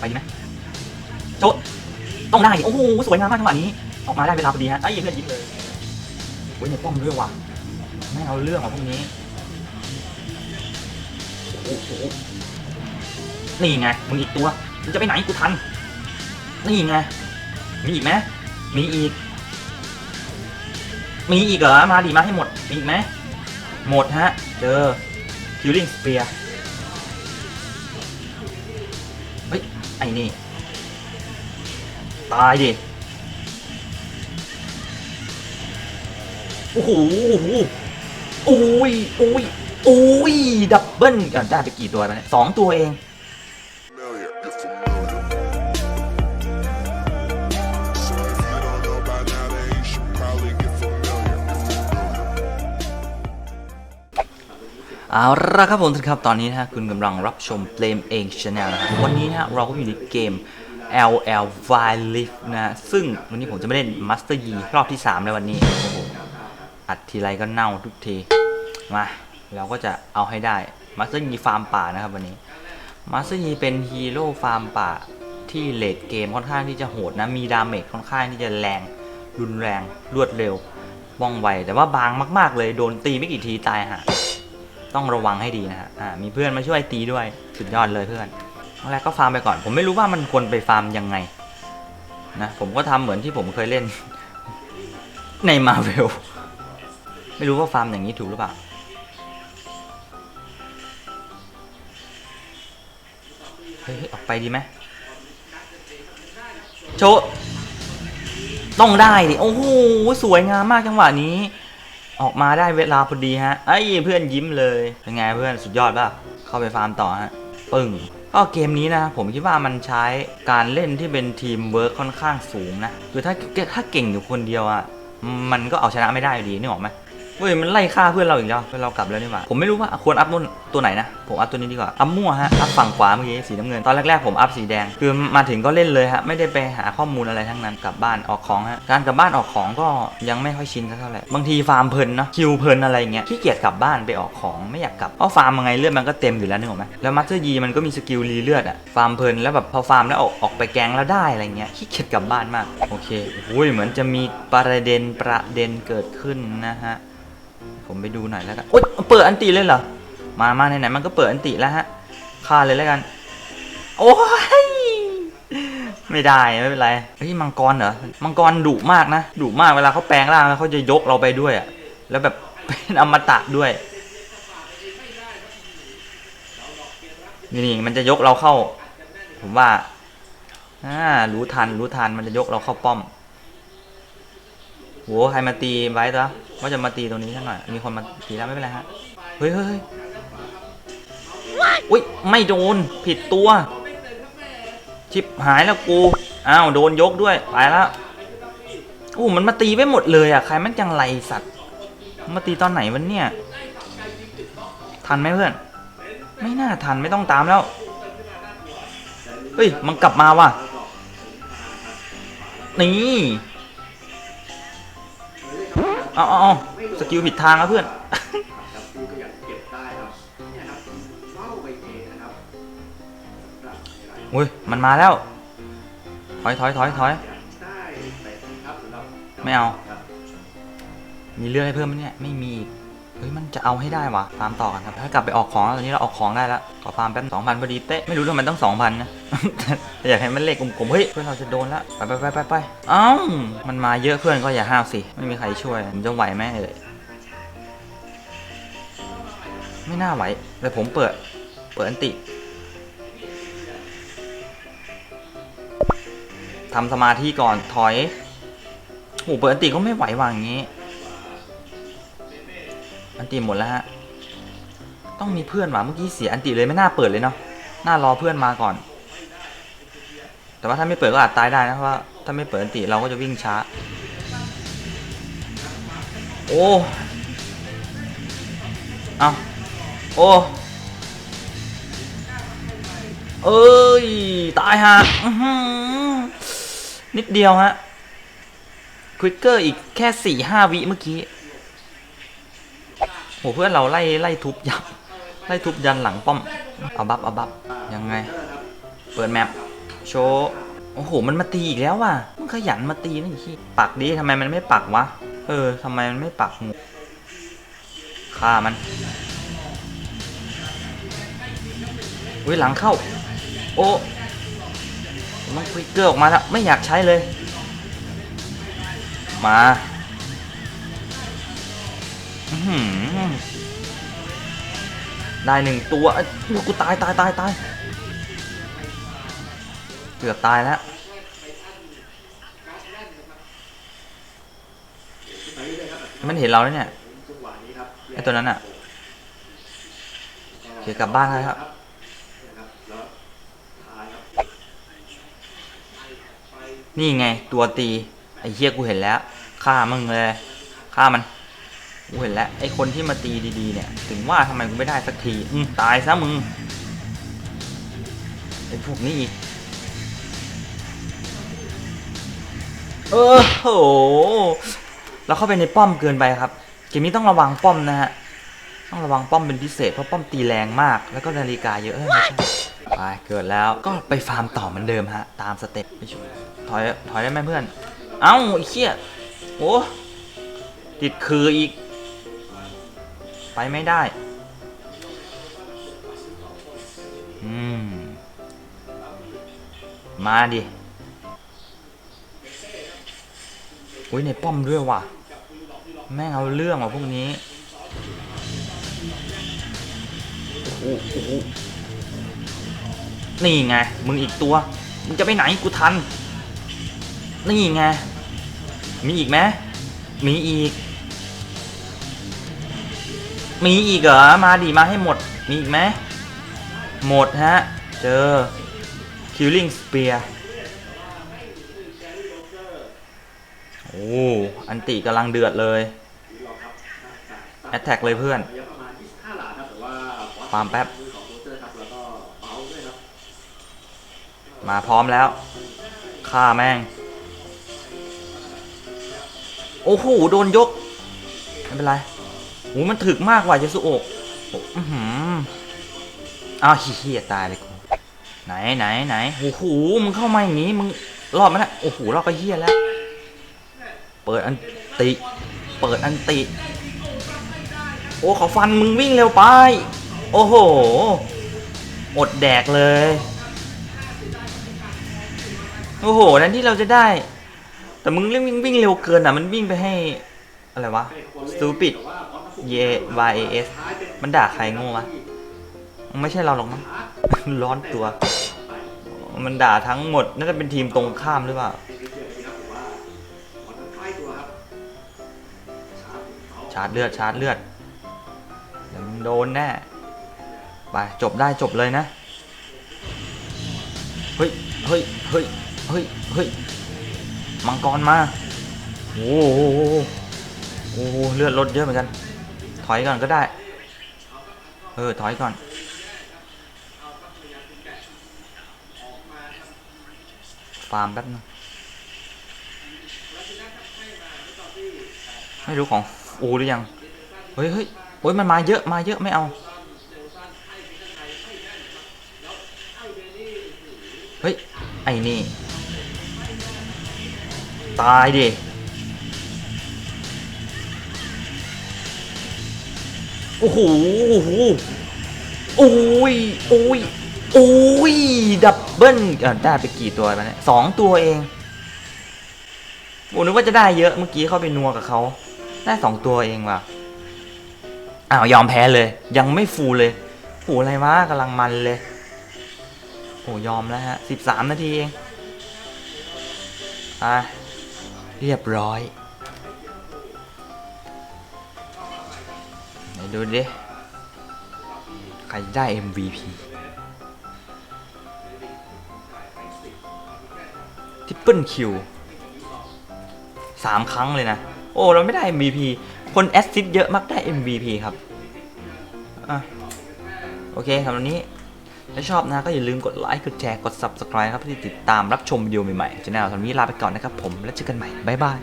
ไปดีไหมโจต้องได้ โอ้โห สวยงามมากจังหวะนี้ ออกมาได้เวลาพอดีฮะไอ้ยเพื่อนยิ้มเลยโอ้ยในป้อมด้วยว่ะ ไม่เอาเรื่องของพวกนี้ โอ้โห นี่ไง มึงอีกตัว มึงจะไปไหนกูทัน นี่ไง มีอีกไหมมีอีก มีอีกเหรอ มาดิมาให้หมด มีอีกไหมหมดฮะ เจอ Killing Spear เฮ้ย ไอ้นี่ ตายดิ โอ้โห โอ้โหโอ้ยโอ้ยโอ้ยดับเบิลกันได้ไปกี่ตัวแล้วเนี่ยสองตัวเอง เอาละครับผมทุกครับตอนนี้นะฮะคุณกำลังรับชมเ a มเองช n แนลนะครับวันนี้นะฮะเราก็อยู่ในเกม LL v i l i f นะฮะซึ่งวันนี้ผมจะไม่เล่น Master Yi รอบที่ 3 ในวันนี้โอ้โหอัดทีไรก็เน่าทุกที มา เราก็จะเอาให้ได้ Master Yi ฟาร์มป่านะครับวันนี้ Master Yi เป็นฮีโร่ฟาร์มป่าที่เลดเกมค่อนข้างที่จะโหดนะมีดาเมจค่อนข้างที่จะแรงรุนแรงรวดเร็วว่องไวแต่ว่าบางมาก ๆ เลยโดนตีไม่กี่ทีตายฮะ ต้องระวังให้ดีนะฮะมีเพื่อนมาช่วยตีด้วยสุดยอดเลยเพื่อนตอนแรกก็ฟาร์มไปก่อน ผมไม่รู้ว่ามันควรไปฟาร์มยังไงนะผมก็ทำเหมือนที่ผมเคยเล่น ในมาเวลไม่รู้ว่าฟาร์มอย่างนี้ถูกหรือเปล่าเฮ้ยออกไปดีไหมโชต้องได้ดิโอ้โหสวยงามมากจังหวะนี้ ออกมาได้เวลาพอดีฮะไอ้เพื่อนยิ้มเลยเป็นไงเพื่อนสุดยอดป่ะเข้าไปฟาร์มต่อฮะปึ้งก็เกมนี้นะผมคิดว่ามันใช้การเล่นที่เป็นทีมเวิร์คค่อนข้างสูงนะคือถ้าถ้าเก่งอยู่คนเดียวอะมันก็เอาชนะไม่ได้อยู่ดีนึกออกไหม เฮ้ยมันไล่ฆ่าเพื่อนเราอีกแล้วเพื่อนเรากลับแล้วนี่หว่าผมไม่รู้ว่าควรอัพนู่นตัวไหนนะผมอัพตัวนี้ดีกว่าอัพมั่วฮะอัพฝั่งขวาเมื่อกี้สีน้ำเงินตอนแรกๆผมอัพสีแดงคือมาถึงก็เล่นเลยฮะไม่ได้ไปหาข้อมูลอะไรทั้งนั้นกลับบ้านออกของฮะการกลับบ้านออกของก็ยังไม่ค่อยชินสักเท่าไหร่บางทีฟาร์มเพลินเนะคิวเพลินอะไรเงี้ยขี้เกียจกลับบ้านไปออกของไม่อยากกลับเพราะฟาร์มยังไงเลือดมันก็เต็มอยู่แล้วนึกออกไหมแล้วมัตเตอร์ยีมันก็มีสกิลรีเลือดอะฟาร์มเพลินแล้วแบบพอฟาร์มแล้วออกออกไปแกงแล้วได้อะไรเงี้ยขี้เกียจกลับบ้านมากโอเคโอ้ยเหมือนจะมีประเด็นประเด็นเกิดขึ้นนะฮะ ผมไปดูหน่อยแล้วกันโอ๊ยเปิดอันติเลยเหรอ มามาไหนๆมันก็เปิดอันติแล้วฮะฆ่าเลยแล้วกัน โอ้ยไม่ได้ไม่เป็นไรเฮ้ยมังกรเหรอมังกรดุมากนะดุมากเวลาเขาแปลงร่างเขาจะยกเราไปด้วยอะแล้วแบบเป็นอมตะด้วยนี่นี่มันจะยกเราเข้า ผมว่าอ่ารู้ทันรู้ทันมันจะยกเราเข้าป้อม โหใครมาตีไว้ซะว่าจะมาตีตรงนี้สักหน่อย มีคนมาตีแล้วไม่เป็นไรฮะเฮ้ยเฮ้ยเฮ้ยอุ้ยไม่โดนผิดตัว ชิบหายแล้วกู อ้าวโดนยกด้วย ไปแล้วโอ้มันมาตีไปหมดเลยอะ ใครมันจังไรสัตว์ มาตีตอนไหนวันเนี่ย ทันไหมเพื่อน ไม่น่าทันไม่ต้องตามแล้ว เฮ้ย มันกลับมาว่ะ นี่ เอาเอาเอาสกิลผิดทางครับเพื่อนครับผู้ก็อยากเก็บได้ครับเนี่ยครับเว้าไปเองนะครับสำหรับในรายอุ้ยมันมาแล้ว ถอยถอยถอยถอยได้ไปครับสำหรับไม่เอาครับมีเรื่องให้เพิ่มไหมเนี่ย ไม่มีอีก เฮ้ยมันจะเอาให้ได้วะฟาร์มต่อกันครับ ถ้ากลับไปออกของแล้วตอนนี้เราออกของได้แล้วขอฟาร์มแป๊บสองพันพอดีเป๊ะไม่รู้ทำไมต้องสองพันนะอยากให้มันเลขกลมๆเฮ้ยเพื่อนเราจะโดนล้วไปไปไปไปไปเอ้ามันมาเยอะเพื่อนก็อย่าห้าวสิไม่มีใครช่วยผมจะไหวไหมเอ่ยไม่น่าไหวเลยผมเปิด เปิดอันติทำสมาธิก่อนถอยโอ้เปิดอันติก็ไม่ไหวว่ะอย่างงี้ อันติหมดแล้วฮะ ต้องมีเพื่อนว่ะเมื่อกี้เสียอันติเลยไม่น่าเปิดเลยเนาะ น่ารอเพื่อนมาก่อน แต่ว่าถ้าไม่เปิดก็อาจตายได้นะเพราะว่าถ้าไม่เปิดอันติเราก็จะวิ่งช้า โอ้ เอาโอ้เอ้ย ตายฮะนิดเดียวฮะควิกเกอร์อีกแค่สี่ห้าวิเมื่อกี้ หเพื่อนเราไล่ไล่ทุบยับ ไล่ทุบยันหลังป้อม เอาบัฟเอาบัฟยังไง เปิดแมปโชว์โอ้โห มันมาตีอีกแล้วว่ะ มันขยันมาตีนะไอ้ขี้ปักดิทำไมมันไม่ปักวะ เออทำไมมันไม่ปักงูฆ่ามันอุ้ยหลังเข้า โอ้มันควิกเกอร์ออกมาแล้ว ไม่อยากใช้เลย มา อื้อหือได้หนึ่งตัวเอ้ยกูตายตายตายตายเกือบตายแล้ว มันเห็นเราแล้วเนี่ยไอ้ตัวนั้นอะเดี๋ยวกลับบ้านแล้วครับนะครับแล้วท้ายครับ นี่ไงตัวตี ไอ้เหี้ยกูเห็นแล้ว ฆ่ามึงเลย ฆ่ามัน กูเห็นแล้วไอ้คนที่มาตีดีๆเนี่ย ถึงว่าทำไมกูไม่ได้สักทีอืมตายซะมึงไอ้พวกนี้อีกเออโหเราเข้าไปในป้อมเกินไปครับ เกมนี้ต้องระวังป้อมนะฮะ ต้องระวังป้อมเป็นพิเศษเพราะป้อมตีแรงมาก แล้วก็นาฬิกาเยอะเอ้ยไม่ใช่ไปเกิดแล้วก็ไปฟาร์มต่อเหมือนเดิมฮะ ตามสเต็ปไปช่วยถอยถอยได้ไหมเพื่อน เอ้าไอ้เขี้ยโอ้ติดคืออีก ไปไม่ได้ อืม มาดิ อุ้ยในป้อมด้วยว่ะ แม่งเอาเรื่องว่ะพวกนี้โอ้โหโอ้โหนี่ไง มึงอีกตัว มึงจะไปไหนกูทัน นี่ไง มีอีกไหมมีอีก มีอีกเหรอ มาดิมาให้หมด มีอีกไหมหมดฮะ เจอ Killing Spear โอ้อันติกำลังเดือดเลย แอตแทกเลยเพื่อนความแป๊บ มาพร้อมแล้วฆ่าแม่ง โอ้โห โดนยก ไม่เป็นไร อ้มันถึกมากว่ะเจสุโอะโอ้อื้อหืออ้าวเฮียตายเลยกูไหนไหนไหนโอ้โหมึงเข้ามาอย่างนี้มึงรอดไหมนะโอ้โหรอดก็เฮียแล้ว เปิดอันติ เปิดอันติ โอ้เขาฟันมึงวิ่งเร็วไป โอ้โห อดแดกเลย โอ้โหนั่นที่เราจะได้ แต่มึงวิ่งวิ่งวิ่งเร็วเกินอะ มันวิ่งไปให้ อะไรวะ stupid y y a s มันด่าใครโง่วะมันไม่ใช่เราหรอกมั้ง ร้อนตัว มันด่าทั้งหมด น่าจะเป็นทีมตรงข้ามหรือเปล่า ชาร์จเลือด ชาร์จเลือดเดี๋ยวมึงโดนแน่ ไปจบได้จบเลยนะ เฮ้ย เฮ้ย เฮ้ย เฮ้ย เฮ้ย มังกรมา โอ้โหโอ้โหเลือดลดเยอะเหมือนกัน ถอยก่อนก็ได้ เออ ถอยก่อน ฟาร์มแป๊บนึงไม่รู้ของอูหรือยัง เฮ้ยเฮ้ยโอ้ยมันมาเยอะ มาเยอะไม่เอา เฮ้ย ไอ้นี่ ตายดิ โอ้โหโอ้โหโอ้ยโอ้ยโอ้ยดับเบิลเอ่อได้ไปกี่ตัวมาเนี่ยสองตัวเองโอ้นึกว่าจะได้เยอะเมื่อกี้เข้าไปนัวกับเขาได้สองตัวเองว่ะอ้าวยอมแพ้เลย ยังไม่ฟูลเลยโหอะไรวะกำลังมันเลยโอ้ยอมแล้วฮะสิบสามนาทีเองอะเรียบร้อย ดูดิ ใครได้ MVP ทิปเปิลคิวสามครั้งเลยนะ โอ้ เราไม่ได้ MVP คนแอสซิสเยอะมักได้ MVP ครับ อะ โอเคสำหรับวันนี้ถ้าชอบนะก็อย่าลืมกดไลค์ กดแชร์ กด Subscribe ครับเพื่อที่ติดตามรับชมวิดีโอใหม่ๆจะแนวสำหรับวันนี้ลาไปก่อนนะครับผม แล้วเจอกันใหม่ บ๊ายบาย